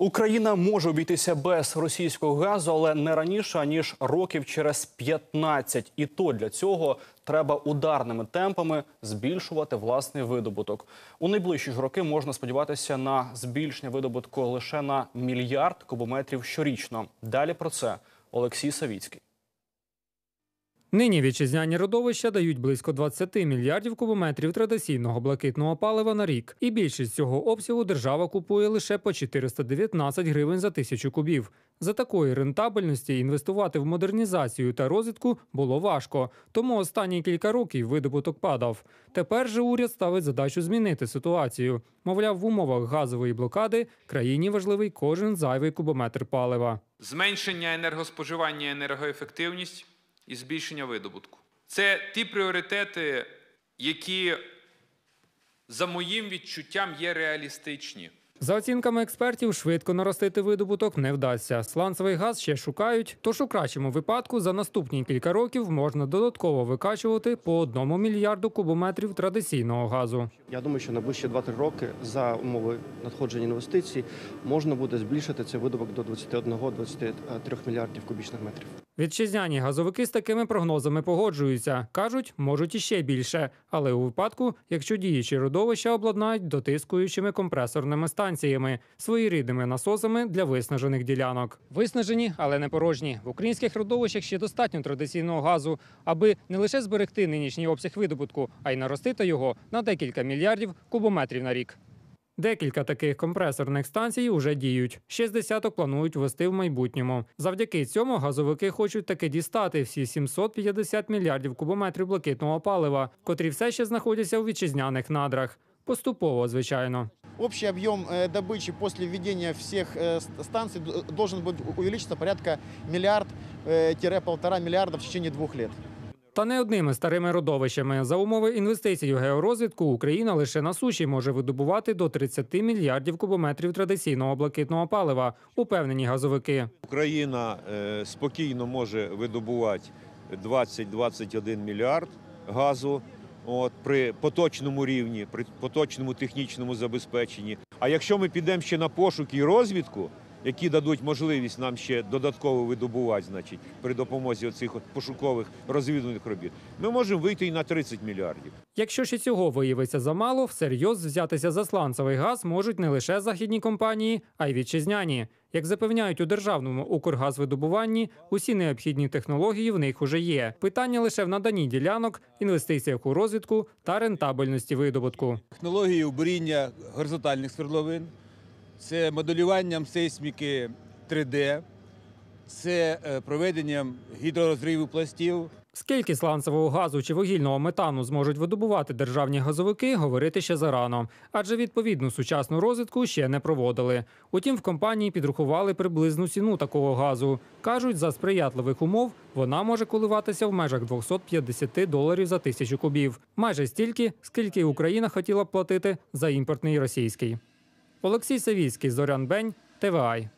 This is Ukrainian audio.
Україна може обійтися без російського газу, але не раніше ніж років через 15. І то для цього треба ударними темпами збільшувати власний видобуток. У найближчі ж роки можна сподіватися на збільшення видобутку лише на мільярд кубометрів щорічно. Далі про це Олексій Савіцький. Нині вітчизняні родовища дають близько 20 мільярдів кубометрів традиційного блакитного палива на рік, і більшість цього обсягу держава купує лише по 419 гривень за тисячу кубів. За такої рентабельності інвестувати в модернізацію та розвитку було важко, тому останні кілька років видобуток падав. Тепер же уряд ставить задачу змінити ситуацію. Мовляв, в умовах газової блокади країні важливий кожен зайвий кубометр палива. зменшення енергоспоживання енергоефективність і збільшення видобутку. Це ті пріоритети, які, за моїм відчуттям, є реалістичні. За оцінками експертів, швидко наростити видобуток не вдасться. Сланцевий газ ще шукають, тож у кращому випадку за наступні кілька років можна додатково викачувати по одному мільярду кубометрів традиційного газу. Я думаю, що на ближчі 2-3 роки за умови надходження інвестицій можна буде збільшити цей видобок до 21-23 мільярдів кубічних метрів. Вітчизняні газовики з такими прогнозами погоджуються. кажуть, можуть іще більше, але у випадку, якщо діючі родовища обладнають дотискуючими компресорними станціями, своєрідними насосами для виснажених ділянок. Виснажені, але не порожні. В українських родовищах ще достатньо традиційного газу, аби не лише зберегти нинішній обсяг видобутку, а й наростити його на декілька мільярдів кубометрів на рік. Декілька таких компресорних станцій уже діють. Ще з десяток планують ввести в майбутньому. Завдяки цьому газовики хочуть таки дістати всі 750 мільярдів кубометрів блакитного палива, котрі все ще знаходяться у вітчизняних надрах. Поступово, звичайно. Общий объем э, добычи после введения всех э, ст- станций д- должен будет увеличиться порядка миллиард-полтора миллиарда в течение двух лет. Та не одними старими родовищами. За умови інвестицій у георозвідку Україна лише на суші може видобувати до 30 мільярдів кубометрів традиційного блакитного палива, упевнені газовики. Україна е, спокійно може видобувати 20-21 мільярд газу от, при поточному рівні, при поточному технічному забезпеченні. А якщо ми підемо ще на пошук і розвідку, які дадуть можливість нам ще додатково видобувати, значить, при допомозі оцих от пошукових розвідувальних робіт, ми можемо вийти і на 30 мільярдів. Якщо ще цього виявиться замало, всерйоз взятися за сланцевий газ можуть не лише західні компанії, а й вітчизняні. Як запевняють у державному Укргазвидобуванні, усі необхідні технології в них уже є. Питання лише в наданні ділянок, інвестиціях у розвідку та рентабельності видобутку. технології буріння горизонтальних свердловин, це моделюванням сейсміки 3D, це е, проведенням гідророзриву пластів, Скільки сланцевого газу чи вугільного метану зможуть видобувати державні газовики, говорити ще зарано, адже відповідну сучасну розвідку ще не проводили. Утім, в компанії підрахували приблизну ціну такого газу. кажуть, за сприятливих умов вона може коливатися в межах 250 доларів за тисячу кубів, майже стільки, скільки Україна хотіла б платити за імпортний російський. Олексій Савійський, Зорян Бень, ТВАЙ.